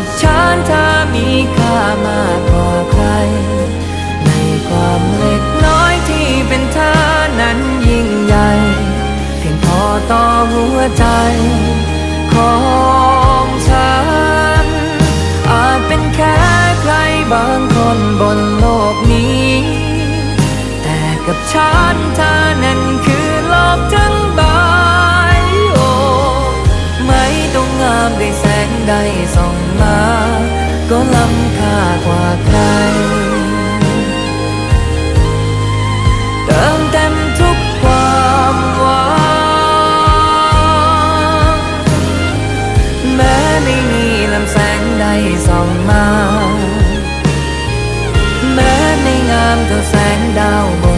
กับฉันเธอมีค่ามากกว่าใคร ในความเล็กน้อยที่เป็นเธอนั้นยิ่งใหญ่ เพียงพอต่อหัวใจ ของฉัน อาจเป็นแค่ใครบางคนบนโลกนี้ แต่กับฉันเธอนั้น ได้ส่องมา ก็ล้ำค่ากว่าใคร เติมเต็มทุกความหวังแม้ไม่มีลำแสงใดส่องมา แม้ไม่งามเท่าแสงดาวบน